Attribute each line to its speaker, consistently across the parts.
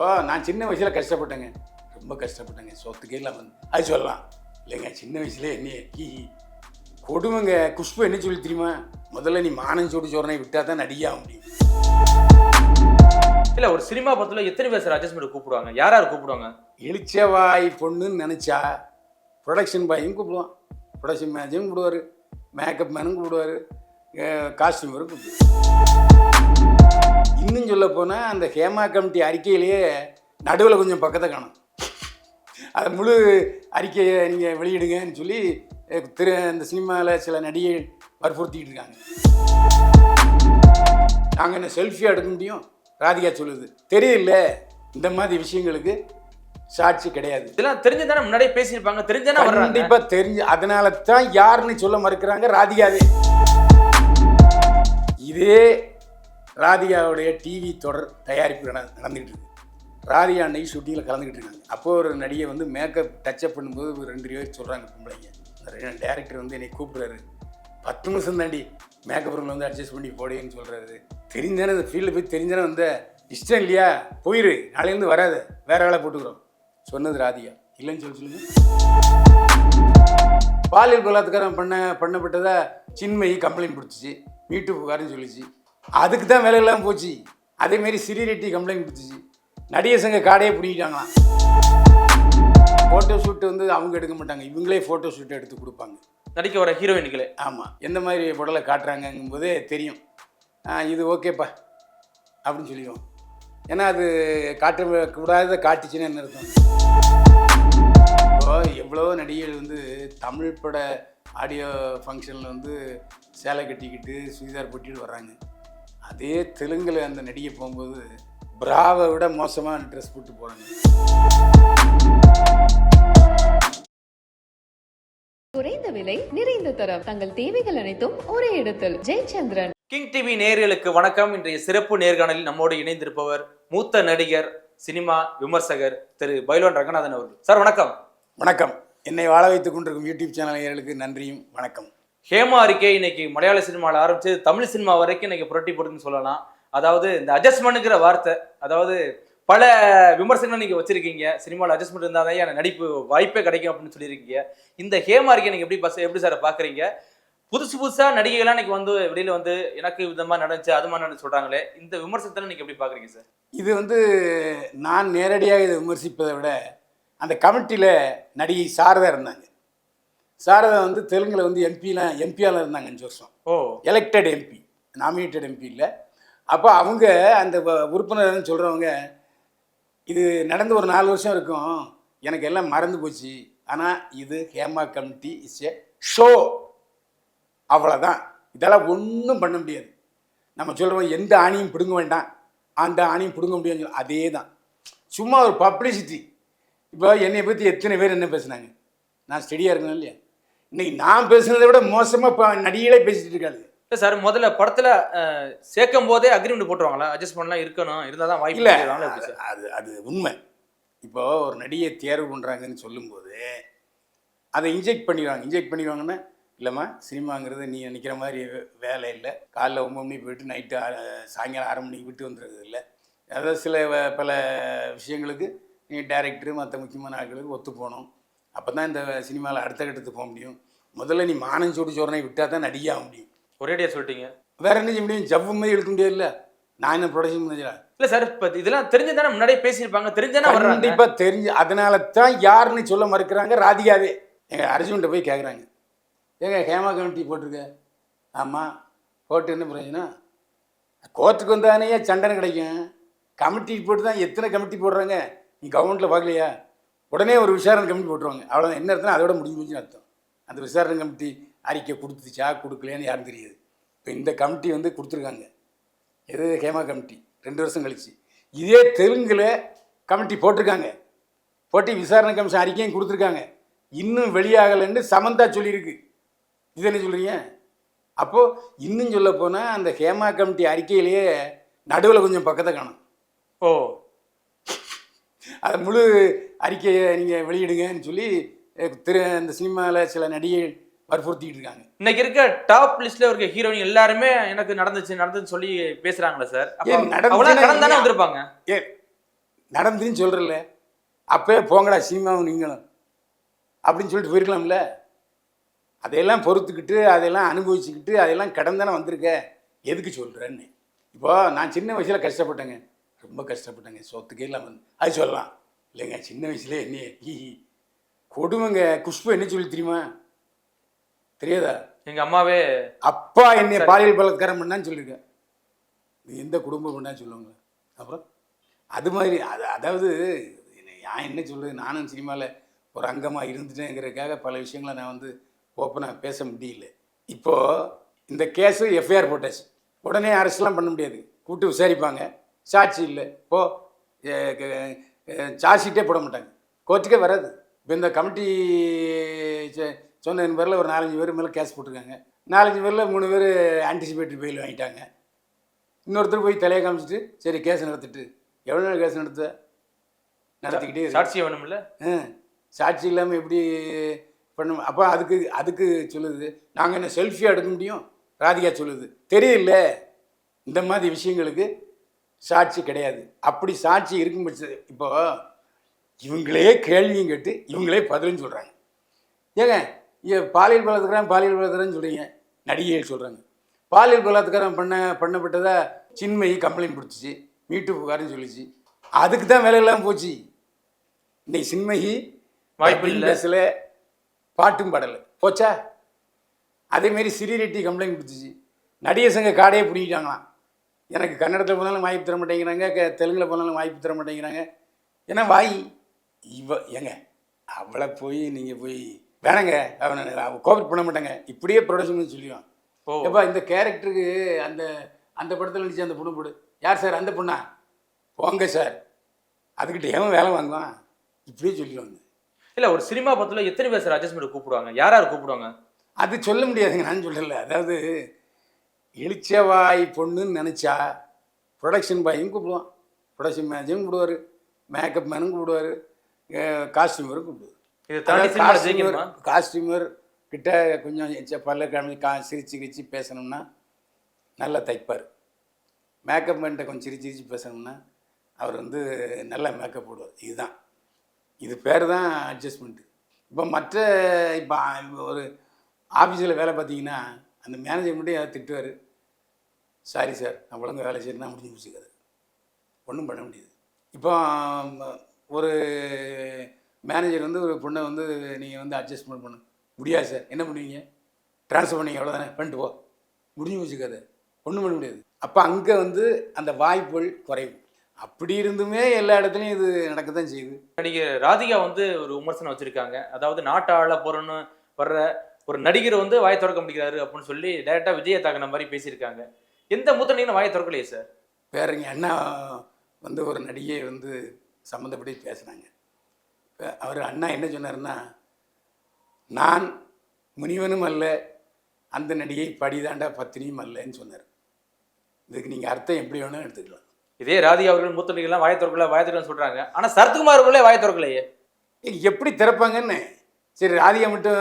Speaker 1: இப்போ நான் சின்ன வயசில் கஷ்டப்பட்டேங்க. ரொம்ப கஷ்டப்பட்டேங்க. சொத்துக்கே இல்லாமல் அது சொல்லலாம். இல்லைங்க சின்ன வயசுல என்ன ஹி. கொடுமைங்க குஷ்பு என்ன சொல்லி தெரியுமா? முதல்ல நீ மானம் சோடு சோறனை விட்டா தான் நடிகா முடியும்.
Speaker 2: இல்ல ஒரு சினிமா படத்துல எத்தனை பேர் அட்ஜஸ்ட்மெண்ட் கூப்பிடுவாங்க? யார் யார் கூப்பிடுவாங்க?
Speaker 1: இளிச்சவாய் பொண்ணுன்னு நினச்சா ப்ரொடக்ஷன் பாயும் கூப்பிடுவான். ப்ரொடக்ஷன் மேனேஜரும் கூப்பிடுவார். மேக்கப் மேனும் கூப்பிடுவார். காஸ்டியூமரும் கூப்பிடுவார். இன்னும் சொல்ல போனால் அந்த ஹேமா கமிட்டி அறிக்கையிலேயே நடுவில் கொஞ்சம் பக்கத்தை காணும். அதை முழு அறிக்கையை நீங்கள் வெளியிடுங்கன்னு சொல்லி திரு இந்த சினிமாவில் சில நடிகைகள் வற்புறுத்திக்கிட்டு இருக்காங்க. நாங்கள் என்ன செல்ஃபி எடுக்க முடியும்? ராதிகா சொல்லுது. தெரியல. இந்த மாதிரி விஷயங்களுக்கு சாட்சி கிடையாது.
Speaker 2: இதெல்லாம் தெரிஞ்சுதானே முன்னாடியே பேசியிருப்பாங்க. தெரிஞ்சானே வர்றாங்க.
Speaker 1: கண்டிப்பா தெரிஞ்சு அதனால தான் யாருன்னு சொல்ல மறுக்கிறாங்க ராதிகாவே. இதே ராதிகாவுடைய டிவி தொடர் தயாரிப்பு நட- நடந்துகிட்டு இருக்கு. ராதிகா அன்னைக்கு ஷூட்டிங்கில் கலந்துக்கிட்டு இருக்காங்க. அப்போ ஒரு நடிகை வந்து மேக்கப் டச்சப் பண்ணும்போது ஒரு ரெண்டு பேர் சொல்கிறாங்க பொம்பளைங்க. டேரக்டர் வந்து என்னை கூப்பிடுறாரு. பத்து நிமிஷம் தாண்டி மேக்கப் ரூமில் வந்து அட்ஜஸ்ட் பண்ணி போடுங்கன்னு சொல்கிறாரு தெரிஞ்சானே அந்த ஃபீல்டில் போய் தெரிஞ்சானே வந்த இஷ்டம் இல்லையா? போயிரு. நாளையிலேருந்து வராது. வேற வேலை போட்டுக்கிறோம். சொன்னது ராதிகா. இல்லைன்னு சொல்லி சொல்லுங்க. பாலியல் பலாத்காரம் பண்ண பண்ணப்பட்டதா சின்மயி கம்ப்ளைண்ட் கொடுத்துச்சு. மீட்டு புகார்னு சொல்லிச்சு. அதுக்கு தான் வேலையெல்லாம் போச்சு. அதேமாரி சிறி ரெட்டி கம்ப்ளைண்ட் கொடுத்துச்சு. நடிகர் சங்க காடையே பிடிக்கிட்டாங்களாம். ஃபோட்டோ ஷூட் வந்து அவங்க எடுக்க மாட்டாங்க. இவங்களே ஃபோட்டோ ஷூட் எடுத்து கொடுப்பாங்க.
Speaker 2: நடிக்க வர ஹீரோயின்களே.
Speaker 1: ஆமாம் எந்த மாதிரி புடலை காட்டுறாங்கங்கும் போதே தெரியும் இது ஓகேப்பா அப்படின்னு சொல்லிடுவோம் ஏன்னா அது காட்ட கூடாத காட்டுச்சுன்னு என்ன அர்த்தம்? இப்போ எவ்வளோ நடிகைகள் வந்து தமிழ் பட ஆடியோ ஃபங்க்ஷனில் வந்து சேலை கட்டிக்கிட்டு சுடிதார் போட்டிட்டு வர்றாங்க. அதே தெலுங்கில் அந்த நடிகை போகும்போது பிராவை விட மோசமாக ட்ரெஸ் போட்டு போகிறாங்க
Speaker 3: குறைந்த விலை நிறைந்த தரம். தங்கள் தேவைகள் அனைத்தும் ஒரே இடத்தில். ஜெயச்சந்திரன்.
Speaker 2: கிங் டிவி நேயர்களுக்கு வணக்கம். இன்றைய சிறப்பு நேர்காணலில் நம்மோடு இணைந்திருப்பவர் மூத்த நடிகர் சினிமா விமர்சகர் திரு பைலோன் ரங்கநாதன் அவர்கள். சார் வணக்கம்.
Speaker 1: வணக்கம். என்னை வாழ வைத்துக் கொண்டிருக்கும் யூடியூப் சேனல்களுக்கு நன்றியும் வணக்கம்.
Speaker 2: ஹேமா அறிக்கை இன்னைக்கு மலையாள சினிமாவில் ஆரம்பிச்சு தமிழ் சினிமா வரைக்கும் இன்னைக்கு புரட்டி போட்டுன்னு சொல்லலாம். அதாவது இந்த அட்ஜஸ்ட்மெண்ட்டுங்கிற வார்த்தை அதாவது பல விமர்சனங்கள் நீங்கள் வச்சிருக்கீங்க. சினிமாவில் அட்ஜஸ்ட்மெண்ட் இருந்தால் தான் எனக்கு நடிப்பு வாய்ப்பே கிடைக்கும் அப்படின்னு சொல்லியிருக்கீங்க. இந்த ஹேமா அறிக்கை நீங்கள் எப்படி பஸ் எப்படி சார் பார்க்குறீங்க புதுசு புதுசாக நடிகைகள்லாம் இன்னைக்கு வந்து வெளியில் வந்து எனக்கு இந்த மாதிரி நடந்துச்சு அது மாதிரி நடந்து சொல்கிறாங்களே இந்த விமர்சனத்தை நீங்கள் எப்படி பார்க்குறீங்க சார்
Speaker 1: இது வந்து நான் நேரடியாக இதை விமர்சிப்பதை விட அந்த கமிட்டியில் நடிகை சாரதா இருந்தாங்க. சாரதா வந்து தெலுங்கில் வந்து எம்பிலாம் எம்பியால் இருந்தாங்க அஞ்சு வருஷம்.
Speaker 2: ஓ.
Speaker 1: எலெக்டட் எம்பி நாமினேட்டட் எம்பி இல்லை. அப்போ அவங்க அந்த உறுப்பினர்னு சொல்கிறவங்க இது நடந்து ஒரு நாலு வருஷம் இருக்கும். எனக்கு எல்லாம் மறந்து போச்சு. ஆனால் இது Hema committee is a show அவ்வளோதான் இதெல்லாம் ஒன்றும் பண்ண முடியாது. நம்ம சொல்கிறோம் எந்த ஆணியும் பிடுங்க வேண்டாம். அந்த ஆணியும் பிடுங்க முடியும்னு சொல்லி அதே தான் சும்மா ஒரு பப்ளிசிட்டி இப்போ என்னை பற்றி எத்தனை பேர் என்ன பேசுனாங்க? நான் ஸ்டெடியாக இருக்கணும் இல்லையா? இன்னைக்கு நான் பேசுனதை விட மோசமாக இப்போ நடிகளே பேசிட்டு இருக்காங்க
Speaker 2: இல்ல சார் முதல்ல படத்துல சேர்க்கும் போதே அக்ரிமெண்ட் போட்டுருவாங்களா? அட்ஜஸ்ட்மெண்ட்லாம் இருக்கணும் இருந்தால் தான் வாய்ப்பு
Speaker 1: இல்லை அது அது உண்மை. இப்போ ஒரு நடிகை தேர்வு பண்ணுறாங்கன்னு சொல்லும்போது அதை இன்ஜெக்ட் பண்ணிடுவாங்க. இன்ஜெக்ட் பண்ணிடுவாங்கன்னா இல்லைம்மா சினிமாங்கிறது நீ நினைக்கிற மாதிரி வேலை இல்லை. காலைல ஒம்பது மணிக்கு போயிட்டு நைட்டு சாயங்காலம் ஆறு மணிக்கு விட்டு வந்துடுறது இல்லை. அதாவது சில பல விஷயங்களுக்கு நீ டேரக்டரு மற்ற முக்கியமான ஆட்களுக்கு ஒத்து போகணும். அப்போ தான் இந்த சினிமாவில் அடுத்த கட்டத்துக்கு போக முடியும். முதல்ல நீ மானம் சூடு சோறனை விட்டால் தான் நடிகையாக முடியும்.
Speaker 2: ஒரேடியா சொல்லிட்டீங்க.
Speaker 1: வேற என்ன செய்ய முடியும்? ஜவ்வு மாதிரி எடுக்க முடியாதுல்ல? நான் என்ன ப்ரொடக்ஷன் மேனேஜரா
Speaker 2: இல்ல சார் இப்ப இதெல்லாம் தெரிஞ்சுதானே முன்னாடியே பேசியிருப்பாங்க. தெரிஞ்சானே வர்றாங்க.
Speaker 1: கண்டிப்பா தெரிஞ்சு அதனால தான் யாருன்னு சொல்ல மறுக்கிறாங்க ராதிகாவே. எங்க அர்ஜுன்கிட்ட போய் கேட்குறாங்க ஏங்க ஹேமா கமிட்டி போட்டிருக்க? ஆமாம் போட்டு என்ன பிரயோஜனம்? கோர்ட்டுக்கு வந்தானே சண்டனை கிடைக்கும். கமிட்டி போட்டு தான் எத்தனை கமிட்டி போடுறாங்க? நீ கவர்மெண்ட்டில் பார்க்கலையா? உடனே ஒரு விசாரணை கமிட்டி போட்டுருவாங்க. அவ்வளோ என்ன அர்த்தம் அதோட முடிஞ்சு போச்சுன்னு அர்த்தம். அந்த விசாரணை கமிட்டி அறிக்கை கொடுத்துச்சா கொடுக்கலையான்னு யாரும் தெரியாது. இப்போ இந்த கமிட்டி வந்து கொடுத்துருக்காங்க. எது? ஹேமா கமிட்டி. ரெண்டு வருஷம் கழிச்சு. இதே தெலுங்கில் கமிட்டி போட்டிருக்காங்க. போட்டு விசாரணை கமிஷன் அறிக்கையும் கொடுத்துருக்காங்க. இன்னும் வெளியாகலைன்னு சமந்தா சொல்லியிருக்கு. இது என்ன சொல்கிறீங்க அப்போது இன்னும் சொல்ல போனால் அந்த ஹேமா கமிட்டி அறிக்கையிலேயே நடுவில் கொஞ்சம் பக்கத்தை காணும்.
Speaker 2: ஓ.
Speaker 1: அதை முழு அறிக்கையை நீங்கள் வெளியிடுங்கன்னு சொல்லி திரு இந்த சினிமாவில் சில நடிகைகள் வற்புறுத்திக்கிட்டு இருக்காங்க.
Speaker 2: இன்னைக்கு இருக்க டாப் லிஸ்ட்ல இருக்க ஹீரோயின் எல்லாருமே எனக்கு நடந்துச்சு நடந்துச்சு சொல்லி பேசுறாங்களே சார்
Speaker 1: ஏன் நடந்துச்சுன்னா
Speaker 2: அவ்வளவு கடன் தானே
Speaker 1: என்ன?
Speaker 2: வந்திருப்பாங்க?
Speaker 1: ஏ நடந்துன்னு சொல்கிறல்ல அப்பயே போங்கடா சினிமாவும் நீங்களும். அப்படின்னு சொல்லிட்டு போயிருக்கலாம்ல. அதையெல்லாம் பொறுத்துக்கிட்டு அதையெல்லாம் அனுபவிச்சுக்கிட்டு அதையெல்லாம் கடந்தானே வந்திருக்க. எதுக்கு சொல்கிறேன்னு இப்போ நான் சின்ன வயசில் கஷ்டப்பட்டேங்க. ரொம்ப கஷ்டப்பட்டேங்க. சொத்துக்கே இல்லாமல் அது சொல்லலாம். இல்லைங்க சின்ன வயசுல என்ன ஈ கொடுமைங்க. குஷ்பு என்ன சொல்லி தெரியுமா? தெரியாதா?
Speaker 2: எங்க அம்மாவே
Speaker 1: அப்பா என்னை பாலியல் பலாத்காரம் பண்ணான்னு சொல்லியிருக்கேன் இது எந்த குடும்பம் பண்ணான்னு சொல்லுவாங்க அப்புறம் அது மாதிரி அது அதாவது நான் என்ன சொல்கிறது நானும் சினிமாவில் ஒரு அங்கமாக இருந்துட்டேங்கிறதுக்காக பல விஷயங்களை நான் வந்து ஓப்பனாக பேச முடியல. இப்போது இந்த கேஸு எஃப்ஐஆர் போட்டாச்சு. உடனே அரெஸ்ட்லாம் பண்ண முடியாது. கூப்பிட்டு விசாரிப்பாங்க. சாட்சி இல்லை. போ சார்ஜ் ஷீட்டே போட மாட்டாங்க. கோர்ட்டுக்கே வராது. இப்போ இந்த கமிட்டி சொ- சொன்னதன் பேரில் ஒரு நாலஞ்சு பேர் மேலே கேஸ் போட்டிருக்காங்க. நாலஞ்சு பேரில் மூணு பேர் ஆன்டிசிபேட்டரி பெயில் வாங்கிட்டாங்க. இன்னொருத்தர் போய் தலையை காமிச்சிட்டு சரி கேஸ் நடத்திட்டு. எவ்வளோ நாள் கேஸ் நடத்த நடத்திக்கிட்டே.
Speaker 2: சாட்சியம் வேணும்ல?
Speaker 1: ஆ, சாட்சி இல்லாமல் எப்படி பண்ண அப்போ அதுக்கு அதுக்கு சொல்லுது. நாங்கள் என்ன செல்ஃபி எடுக்க முடியும்? ராதிகா சொல்லுது. தெரியல. இந்த மாதிரி விஷயங்களுக்கு சாட்சி கிடையாது. அப்படி சாட்சி இருக்கும் பட்ச இப்போ இவங்களே கேள்வியும் கேட்டு இவங்களே பதிலும் சொல்கிறாங்க ஏங்க பாலியல் பலாத்காரம் பாலியல் பலாத்காரம்னு சொல்கிறீங்க நடிகைகள் சொல்கிறாங்க பாலியல் பலாத்காரம் பண்ண பண்ணப்பட்டதா சின்மயி கம்ப்ளைண்ட் கொடுத்துச்சு. மீட்டு புகார்னு சொல்லிச்சு. அதுக்கு தான் வேலையெல்லாம் போச்சு. இன்னைக்கு சின்மயி
Speaker 2: வாய்ப்பு இல்ல.
Speaker 1: பாட்டும் பாடலை. போச்சா? அதேமாரி சிறி ரெட்டி கம்ப்ளைண்ட் கொடுத்துச்சு. நடிகர் சங்க காடையே பிடிக்கிட்டாங்களாம் எனக்கு கன்னடத்தில் போனாலும் வாய்ப்பு தர மாட்டேங்கிறாங்க க- தெலுங்குல போனாலும் வாய்ப்பு தர மாட்டேங்கிறாங்க. ஏன்னா வாய் இவ ஏங்க அவளை போய் நீங்கள் போய் வேணாங்க அவனை கோஆப்ரேட் பண்ண மாட்டாங்க. இப்படியே ப்ரொடக்ஷன் சொல்லிடுவான். எப்பா இந்த கேரக்டருக்கு அந்த அந்த படத்தில் நடிச்ச அந்த பொண்ணு போடு. யார் சார்? அந்த பொண்ணா? போங்க சார். அதுக்கிட்ட ஏன் வேலை வாங்குவான்? இப்படியே சொல்லிடுவாங்க.
Speaker 2: இல்ல ஒரு சினிமா படத்துல எத்தனை பேர் சார் அட்ஜஸ்ட்மெண்ட் கூப்பிடுவாங்க? யார் யார் கூப்பிடுவாங்க?
Speaker 1: அது சொல்ல முடியாதுங்க நான் சொல்லல. அதாவது இளிச்சவாய் பொண்ணுன்னு நினச்சா ப்ரொடக்ஷன் பாயும் கூப்பிடுவான். ப்ரொடக்ஷன் மேனேஜரும் கூப்பிடுவார். மேக்கப் மேனும் கூப்பிடுவார். காஸ்டியூமரும் கூப்பிடுவார். காஸ்டியூமர் கிட்ட கொஞ்சம் பல்ல காமி கா சிரிச்சு கிரிச்சு பேசணும்னா நல்லா தைப்பார். மேக்கப் மேன்ட்ட கொஞ்சம் சிரிச்சு சிரிச்சு பேசணும்னா அவர் வந்து நல்லா மேக்கப் போடுவார். இதுதான். இது பேர் தான் அட்ஜஸ்ட்மெண்ட்டு இப்போ மற்ற இப்போ ஒரு ஆஃபீஸில் வேலை பார்த்தீங்கன்னா அந்த மேனேஜர் மட்டும் யாராவது திட்டுவார். சாரி சார் நான் ஒழுங்கா வேலை செய்யணும் முடிஞ்சு முடிச்சுக்காது ஒன்றும் பண்ண முடியாது. இப்போ ஒரு மேனேஜர் வந்து ஒரு பொண்ணை வந்து நீங்கள் வந்து அட்ஜஸ்ட்மெண்ட் பண்ண முடியாது சார் என்ன பண்ணுவீங்க? ட்ரான்ஸ்ஃபர் பண்ணி அவ்வளோதானே பண்ணிட்டு போ. முடிஞ்சு வச்சுக்காது ஒன்றும் பண்ண முடியாது. அப்போ அங்கே வந்து அந்த வாய்ப்புகள் குறைவு. அப்படி இருந்துமே எல்லா இடத்துலையும் இது நடக்க தான் செய்யுது.
Speaker 2: நடிகர் ராதிகா வந்து ஒரு விமர்சனம் வச்சுருக்காங்க. அதாவது நாட்டு ஆள போகிறோன்னு வர்ற ஒரு நடிகர் வந்து வாயை திறக்க முடிக்கிறாரு அப்படின்னு சொல்லி டைரக்டா விஜய தாக்கின மாதிரி பேசியிருக்காங்க. எந்த மூத்த நடிகரும் வாயை திறக்கலையே சார்
Speaker 1: வேறங்க அண்ணா வந்து ஒரு நடிகை வந்து சம்மந்தப்படி பேசுனாங்க. அவர் அண்ணா என்ன சொன்னாருன்னா நான் முனிவனும் அல்ல அந்த நடிகை படிதாண்டா பத்தினியும் அல்லன்னு சொன்னார். இதுக்கு நீங்கள் அர்த்தம் எப்படி வேணாலும் எடுத்துக்கலாம்.
Speaker 2: இதே ராதிகா அவர்கள் மூத்த நடிகர்லாம் வாயை திறக்கல வாயை திறக்கலன்னு சொல்றாங்க. ஆனா சரத்குமார் அவர்களே வாயை திறக்கலையே.
Speaker 1: எப்படி திறப்பாங்கன்னு? சரி ராதிகா மட்டும்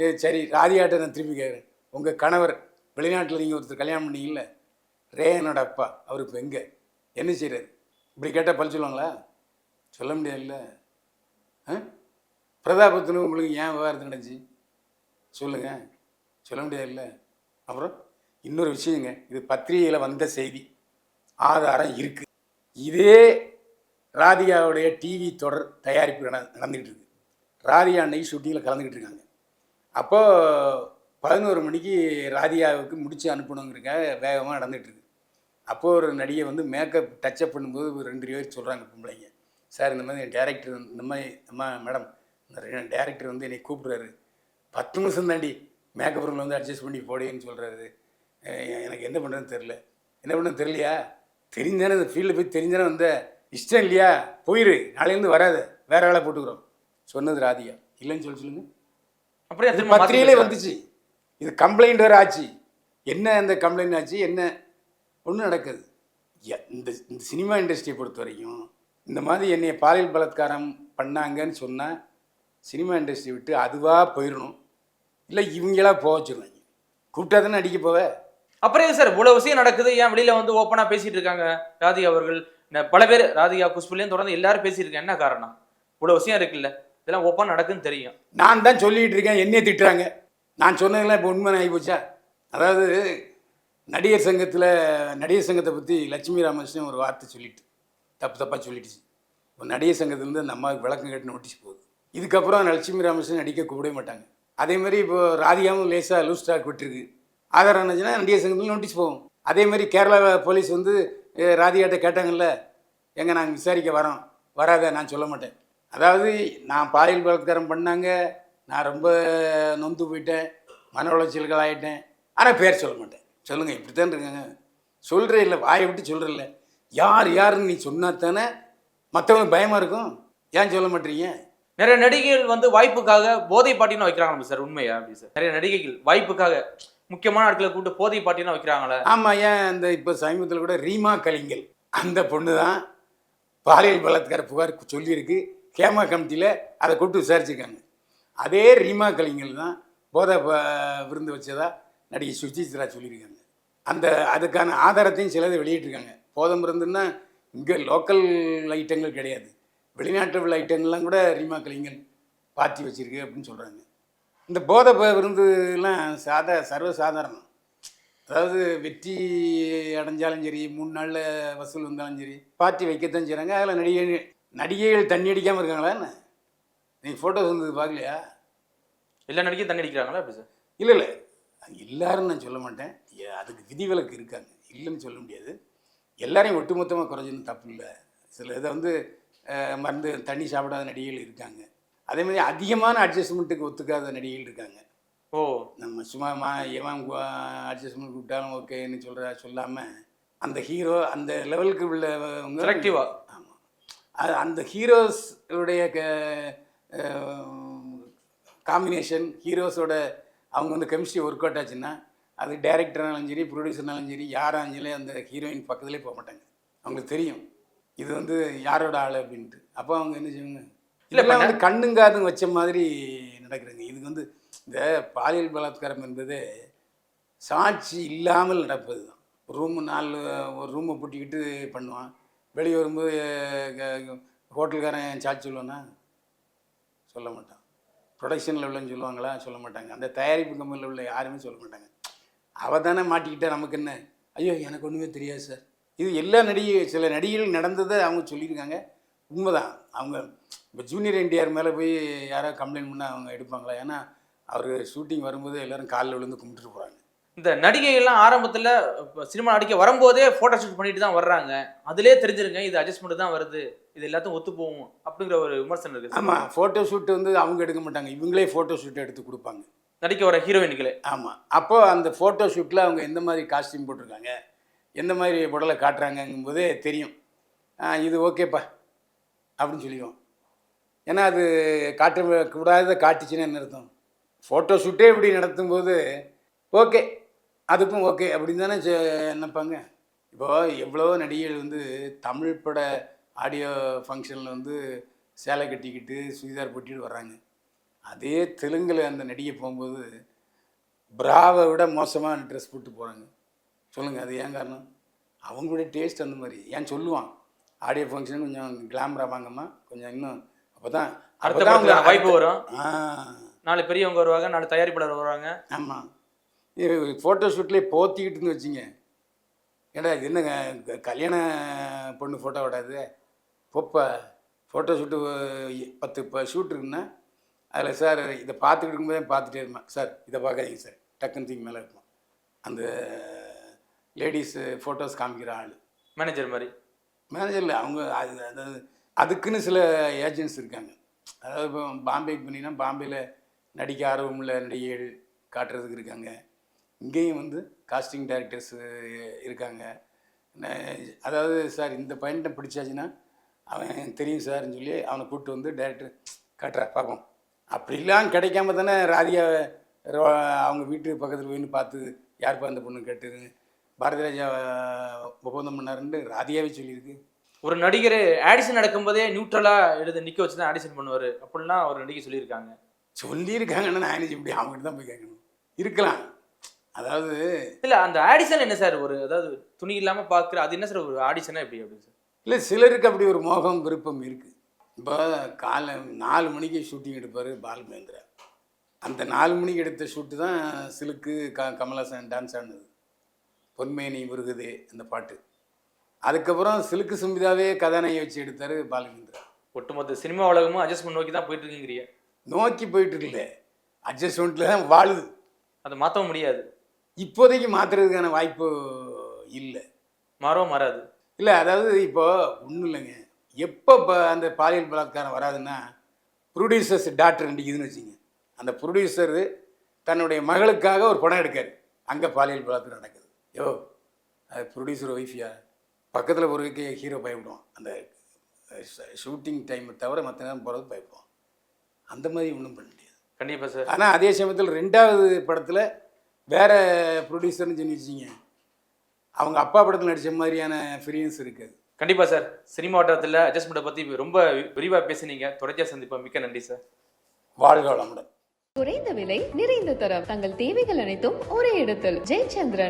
Speaker 1: ஏ, சரி ராதிகாட்ட நான் திருப்பி கேட்குறேன். உங்கள் கணவர் வெளிநாட்டில் நீங்கள் ஒருத்தர் கல்யாணம் பண்ணீங்கல்ல ரேயனோட அப்பா அவர் இப்போ எங்கே? என்ன செய்கிறாரு இப்படி கேட்டால் பழி சொல்லுவாங்களா? சொல்ல முடியாதுல்ல. ஆ? பிரதாபத்தினும் உங்களுக்கு ஏன் விவகாரத்து நடந்துச்சு? சொல்லுங்கள் சொல்ல முடியாதுல்ல. அப்புறம் இன்னொரு விஷயங்க. இது பத்திரிகையில் வந்த செய்தி. ஆதாரம் இருக்குது இதே ராதிகாவுடைய டிவி தொடர் தயாரிப்பு நட நடந்துக்கிட்டு இருக்கு. ராதிகா அன்னைக்கு ஷூட்டிங்கில் கலந்துக்கிட்டு இருக்காங்க. அப்போ பதினோரு மணிக்கு ராதிகாவுக்கு முடிச்சு அனுப்பணுங்கிறக்க வேகமாக நடந்துகிட்ருக்கு அப்போது ஒரு நடிகை வந்து மேக்கப் டச்சப் பண்ணும்போது ஒரு ரெண்டு பேர் சொல்கிறாங்க பொம்பளைங்க. சார் இந்த மாதிரி டேரக்டர் இந்த மாதிரி அம்மா மேடம் இந்த டேரக்டர் வந்து என்னை கூப்பிட்றாரு. பத்து நிமிஷம் தாண்டி மேக்கப் ரூமில் வந்து அட்ஜஸ்ட் பண்ணி போடுன்னு சொல்கிறாரு எனக்கு என்ன பண்ணுறதுன்னு தெரில என்ன பண்ணுறது தெரியலையா? தெரிஞ்சானே இந்த ஃபீல்டில் போய் தெரிஞ்சானே வந்த. இஷ்டம் இல்லையா? போயிரு. நாளையிலேருந்து வராது. வேற வேலை போட்டுக்கிறோம். சொன்னது ராதிகா. இல்லைன்னு சொல்லி சொல்லுங்கள்
Speaker 2: அப்படியே திரும்ப
Speaker 1: பத்திரிகையிலே. வந்துச்சு. இது கம்ப்ளைண்ட் வேறு ஆச்சு. என்ன அந்த கம்ப்ளைண்ட் ஆச்சு? என்ன? ஒன்றும் நடக்குது. இந்த இந்த சினிமா இண்டஸ்ட்ரியை பொறுத்த வரைக்கும் இந்த மாதிரி என்னைய பாலியல் பலாத்காரம் பண்ணாங்கன்னு சொன்னால் சினிமா இண்டஸ்ட்ரி விட்டு அதுவாக போயிடணும் இல்லை இவங்களா போக வச்சிருவாங்க. கூப்பிட்டா தானே அடிக்க போவ?
Speaker 2: அப்புறம் சார்? இவ்வளவு விஷயம் நடக்குது. ஏன் வெளியில வந்து ஓப்பனா பேசிட்டு இருக்காங்க? ராதிகா அவர்கள். பல பேர் ராதிகா குஷ்புலையும் தொடர்ந்து எல்லாரும் பேசியிருக்கேன் என்ன காரணம்? இவ்வளவு விஷயம் இருக்குல்ல. இதெல்லாம் ஓப்பன் நடக்குன்னு தெரியும்.
Speaker 1: நான் தான் சொல்லிட்டு இருக்கேன் என்னைய திட்டுறாங்க. நான் சொன்னதெல்லாம் இப்போ உண்மை ஆகி போச்சா அதாவது நடிகர் சங்கத்தில் நடிகர் சங்கத்தை பற்றி லட்சுமி ராமகிருஷ்ணன் ஒரு வார்த்தை சொல்லிட்டு தப்பு தப்பாக சொல்லிடுச்சு. இப்போ நடிகர் சங்கத்துலேருந்து அந்த அம்மாவுக்கு விளக்கம் கேட்டு நோட்டீஸ் போகுது. இதுக்கப்புறம் லட்சுமி ராமகிருஷ்ணன் நடிக்க கூப்பிடவே மாட்டாங்க. அதே மாதிரி இப்போ ராதிகாவும் லேசாக லூஸ் ஸ்டாக் விட்டுருக்கு. ஆதாரம் என்னச்சுன்னா நடிகர் சங்கத்தில் நோட்டீஸ் போகும். அதே மாதிரி கேரளா போலீஸ் வந்து ராதிகாட்ட கேட்டாங்கல்ல எங்கே நாங்கள் விசாரிக்க வரோம். வராத நான் சொல்ல மாட்டேன். அதாவது நான் பாலியல் பலாத்காரம் பண்ணாங்க நான் ரொம்ப நொந்து போயிட்டேன் மன உளைச்சல்கள் ஆகிட்டேன் ஆனால் பேர் சொல்ல மாட்டேன். சொல்லுங்கள் இப்படி தான் இருக்காங்க. சொல்கிறே இல்லை வாயை விட்டு சொல்கிறல்ல யார் யாருன்னு நீ சொன்னா தானே மற்றவங்க பயமாக இருக்கும். ஏன் சொல்ல மாட்டீங்க?
Speaker 2: நிறைய நடிகைகள் வந்து வாய்ப்புக்காக போதை பாட்டின்னு வைக்கிறாங்க சார் உண்மையா? அப்படி சார். நிறைய நடிகைகள் வாய்ப்புக்காக முக்கியமான ஆட்களை கூப்பிட்டு போதை பாட்டின்னு வைக்கிறாங்களே.
Speaker 1: ஆமாம் ஏன் இந்த இப்போ சமீபத்தில் கூட ரீமா கலிங்கல் அந்த பொண்ணு தான் பாலியல் பலாத்கார புகார் சொல்லியிருக்கு. கேமா கமிட்டியில் அதை கூப்பிட்டு விசாரிச்சிருக்காங்க. அதே ரீமா கலைஞர் தான் போதை விருந்து வச்சதா நடிகை சுஜித்ரா சொல்லியிருக்காங்க. அந்த அதுக்கான ஆதாரத்தையும் சிலதை வெளியிட்டிருக்காங்க. போதை விருந்துன்னா இங்கே லோக்கல் ஐட்டங்கள் கிடையாது. வெளிநாட்டு உள்ள ஐட்டங்கள்லாம் கூட ரீமா கலைஞர் பார்ட்டி வச்சுருக்கு அப்படின்னு சொல்கிறாங்க இந்த போதை விருந்துலாம் சாதா சர்வசாதாரணம். அதாவது வெற்றி அடைஞ்சாலும் சரி மூணு நாளில் வசூல் வந்தாலும் சரி பார்ட்டி வைக்கத்தான் செய்கிறாங்க அதில் நடிகை நடிகைகள் தண்ணி அடிக்காமல் இருக்காங்களா என்ன? நீங்கள் ஃபோட்டோஸ் வந்தது பார்க்கலையா?
Speaker 2: எல்லா நடிகையும் தண்ணி அடிக்கிறாங்களா அப்படி சார்?
Speaker 1: இல்லை இல்லை. எல்லாரும் நான் சொல்ல மாட்டேன். அதுக்கு விதிவிலக்கு இருக்காங்க. இல்லைன்னு சொல்ல முடியாது. எல்லாரையும் ஒட்டுமொத்தமாக குறைஞ்சுன்னு தப்பு இல்லை. சில இதை வந்து மருந்து தண்ணி சாப்பிடாத நடிகைகள் இருக்காங்க. அதே மாதிரி அதிகமான அட்ஜஸ்ட்மெண்ட்டுக்கு ஒத்துக்காத நடிகைகள் இருக்காங்க.
Speaker 2: ஓ.
Speaker 1: நம்ம சும்மா மா எவன் அட்ஜஸ்ட்மெண்ட் கூப்பிட்டாலும் ஓகேன்னு சொல்கிற சொல்லாமல் அந்த ஹீரோ அந்த லெவலுக்கு
Speaker 2: ஆ.
Speaker 1: ஆமாம் அது அந்த ஹீரோஸ் உடைய காம்பினேஷன் ஹீரோஸோட அவங்க வந்து கெமிஸ்ட்ரி ஒர்க் அவுட் ஆச்சுன்னா அது டேரக்டர்னாலும் சரி ப்ரொடியூசர்னாலும் சரி சரி அந்த ஹீரோயின் பக்கத்துலேயே போக மாட்டாங்க. அவங்களுக்கு தெரியும் இது வந்து யாரோட ஆள் அப்படின்ட்டு. அப்போ அவங்க என்ன செய்வாங்க?
Speaker 2: இல்ல,
Speaker 1: வந்து கண்ணுங்காதும் வச்ச மாதிரி நடக்குதுங்க இதுக்கு வந்து இந்த பாலியல் பலாத்காரம் என்பது சாட்சி இல்லாமல் நடப்பது தான் ரூமு நாலு ஒரு ரூமை பூட்டிக்கிட்டு பண்ணுவான். வெளியே வரும்போது ஹோட்டல்காரன் சார்ஜ் சொல்லுவானா சொல்ல மாட்டான். ப்ரொடக்ஷனில் உள்ளன்னு சொல்லுவாங்களா சொல்ல மாட்டாங்க. அந்த தயாரிப்பு கம்பெனியில் உள்ள யாருமே சொல்ல மாட்டாங்க. அவள் தானே மாட்டிக்கிட்டா நமக்கு என்ன? ஐயோ எனக்கு ஒன்றுமே தெரியாது சார். இது எல்லா நடிகை சில நடிகைகள் நடந்ததை அவங்க சொல்லியிருக்காங்க. உண்மைதான். அவங்க இப்போ ஜூனியர் என்டிஆர் மேலே போய் யாராவது கம்ப்ளைண்ட் பண்ணால் அவங்க எடுப்பாங்களா? ஏன்னா அவர் ஷூட்டிங் வரும்போது எல்லோரும் காலில் விழுந்து கும்பிட்டுட்டு போகிறாங்க
Speaker 2: இந்த நடிகைகள்லாம் ஆரம்பத்துல இப்ப சினிமா நடிக்க வரும்போதே போட்டோ ஷூட் பண்ணிட்டு தான் வர்றாங்க. அதுலயே தெரிஞ்சிருங்க இது அட்ஜஸ்ட்மெண்ட் தான் வருது இது எல்லாத்தையும் ஒத்து போகும் அப்படிங்கிற ஒரு விமர்சனம் இருக்கு. சார்.
Speaker 1: ஆமாம் ஃபோட்டோ ஷூட் வந்து அவங்க எடுக்க மாட்டாங்க இவங்களே ஃபோட்டோ ஷூட் எடுத்து கொடுப்பாங்க.
Speaker 2: நடிக்க வர ஹீரோயின்களே.
Speaker 1: ஆமாம் அப்போ அந்த ஃபோட்டோ ஷூட்டில் அவங்க எந்த மாதிரி காஸ்டியூம் போட்டிருக்காங்க எந்த மாதிரி உடலை காட்டுறாங்கங்கும்போதே தெரியும். இது ஓகேப்பா அப்படின்னு சொல்லிடுவோம். ஏன்னா அது காட்ட கூடாத காட்டுச்சுன்னு என்ன அர்த்தம்? ஃபோட்டோ ஷூட்டே இப்படி நடத்தும்போது ஓகே அதுக்கும் ஓகே அப்படின்னு தானே செ- நினைப்பாங்க. இப்போ எவ்வளோ நடிகைகள் வந்து தமிழ் பட ஆடியோ ஃபங்க்ஷனில் வந்து சேலை கட்டிக்கிட்டு சுடிதார் போட்டிட்டு வர்றாங்க. அதே தெலுங்கில் அந்த நடிகை போகும்போது பிராவை விட மோசமான ட்ரெஸ் போட்டு போகிறாங்க சொல்லுங்கள் அது ஏன் காரணம்? அவங்களுடைய டேஸ்ட் அந்த மாதிரி. ஏன் சொல்லுவான்? ஆடியோ ஃபங்க்ஷன் கொஞ்சம் கிளாமராக வாங்கம்மா. கொஞ்சம் இன்னும் அப்போ தான்
Speaker 2: அடுத்த வாய்ப்பு வரும். நாலு பெரியவங்க வருவாங்க நாலு தயாரிப்பாளர் வருவாங்க.
Speaker 1: ஆமாம் ஃபோட்டோ ஷூட்லேயே போத்திக்கிட்டுன்னு வச்சிங்க. ஏடா இது என்னங்க கல்யாண பொண்ணு ஃபோட்டோ விடாது? பொப்ப ஃபோட்டோ ஷூட்டு பத்து இப்போ ஷூட் இருக்குன்னா அதில் சார் இதை பார்த்துக்கிட்டு இருக்கும்போதே பார்த்துட்டே இருப்பேன். சார் இதை பார்க்காதீங்க சார் டக்குன்னு தூக்கி மேலே இருப்போம் அந்த லேடிஸு ஃபோட்டோஸ் காமிக்கிற ஆள்.
Speaker 2: மேனேஜர் மாதிரி.
Speaker 1: மேனேஜரில் அவங்க அது அதாவது அதுக்குன்னு சில ஏஜென்ட்ஸ் இருக்காங்க. அதாவது இப்போ பாம்பேக்கு போனீங்கன்னா பாம்பேயில் நடிக்க ஆர்வமுள்ள நடிகைகள் காட்டுறதுக்கு இருக்காங்க. இங்கேயும் வந்து காஸ்டிங் டைரக்டர்ஸ் இருக்காங்க. அதாவது சார் இந்த பையன்கிட்ட பிடிச்சாச்சுன்னா அவன் தெரியும் சார்னு சொல்லி அவனை கூப்பிட்டு வந்து டேரக்டர் காட்டுறா பார்ப்போம். அப்படிலாம் கிடைக்காம தானே ராதிகா ரோ- அவங்க வீட்டு பக்கத்தில் போயின்னு பார்த்து யாருப்பா அந்த பொண்ணு கேட்டு பாரதி ராஜா ஒப்பந்தம் பண்ணாருன்னு ராதிகாவே சொல்லியிருக்கு.
Speaker 2: ஒரு நடிகர் ஆடிஷன் நடக்கும்போதே நியூட்ரலா எடுத்து நிக்க வச்சு தான் ஆடிஷன் பண்ணுவாரு. அப்படிலாம் ஒரு நடிகை சொல்லியிருக்காங்க.
Speaker 1: சொல்லியிருக்காங்கன்னு நான் இப்படி அவங்ககிட்ட தான் போய் கேட்கணும். இருக்கலாம். அதாவது
Speaker 2: இல்ல அந்த ஆடிஷன் என்ன சார்? ஒரு அதாவது துணி இல்லாம பாக்குற அது என்ன சார் ஒரு ஆடிஷனா எப்படி அப்படி சார்?
Speaker 1: இல்லை சிலருக்கு அப்படி ஒரு மோகம் விருப்பம் இருக்குது இப்போ காலை நாலு மணிக்கு ஷூட்டிங் எடுப்பார் பால்மேந்திரா அந்த நாலு மணிக்கு எடுத்த ஷூட்டு தான் சிலுக்கு க கமலஹாசன் டான்ஸ் ஆனது பொன்மேனி முருகுதே அந்த பாட்டு. அதுக்கப்புறம் சிலுக்கு சுமிதாவே கதாநாயகி வச்சு எடுத்தார் பாலமேந்திரா
Speaker 2: ஒட்டுமொத்த சினிமா உலகமும் அட்ஜஸ்ட்மெண்ட் நோக்கி தான் போயிட்டு இருக்கீங்க
Speaker 1: நோக்கி போயிட்டு இருக்குல்ல அட்ஜஸ்ட்மெண்ட்டில் தான் வாழுது.
Speaker 2: அதை மாற்றவும் முடியாது.
Speaker 1: இப்போதைக்கு மாற்றுறதுக்கான வாய்ப்பு இல்லை.
Speaker 2: மாறவும் மாறாது.
Speaker 1: இல்லை அதாவது இப்போ ஒன்றும் இல்லைங்க. எப்போ இப்போ அந்த பாலியல் பலாத்காரம் வராதுன்னா ப்ரொடியூசர்ஸ் டாக்டர் நடிக்குதுன்னு வச்சுங்க. அந்த ப்ரொடியூசரு தன்னுடைய மகளுக்காக ஒரு படம் எடுக்காரு. அங்கே பாலியல் பலாத்காரம் நடக்குது. யோ அது ப்ரொடியூசர் ஒய்ஃபியா பக்கத்தில் ஒரு ஹீரோ பயப்படுவான். அந்த ஷூட்டிங் டைமை தவிர மற்ற நேரம் போகிறது பயப்படுவான். அந்த மாதிரி ஒன்றும் பண்ண முடியாது.
Speaker 2: கண்டிப்பா சார்
Speaker 1: ஆனால் அதே சமயத்தில் ரெண்டாவது படத்தில் வேற ப்ரொடியூசர்னு சொல்லி வச்சிங்க அவங்க அப்பா படத்தில் நடித்த மாதிரியான ஃப்ரீனஸ் இருக்காது
Speaker 2: கண்டிப்பா சார். சினிமா வட்டாரத்தில் அட்ஜஸ்ட்மெண்ட்டை பற்றி ரொம்ப விரிவாக பேசுனீங்க. தொடர்ச்சியாக சந்திப்போம். மிக்க நன்றி சார்.
Speaker 1: வாழ்க வளமுடன்.
Speaker 3: குறைந்த விலை நிறைந்த தரம். தங்கள் தேவைகள் அனைத்தும் ஒரே இடத்தில். ஜெயச்சந்திரன்.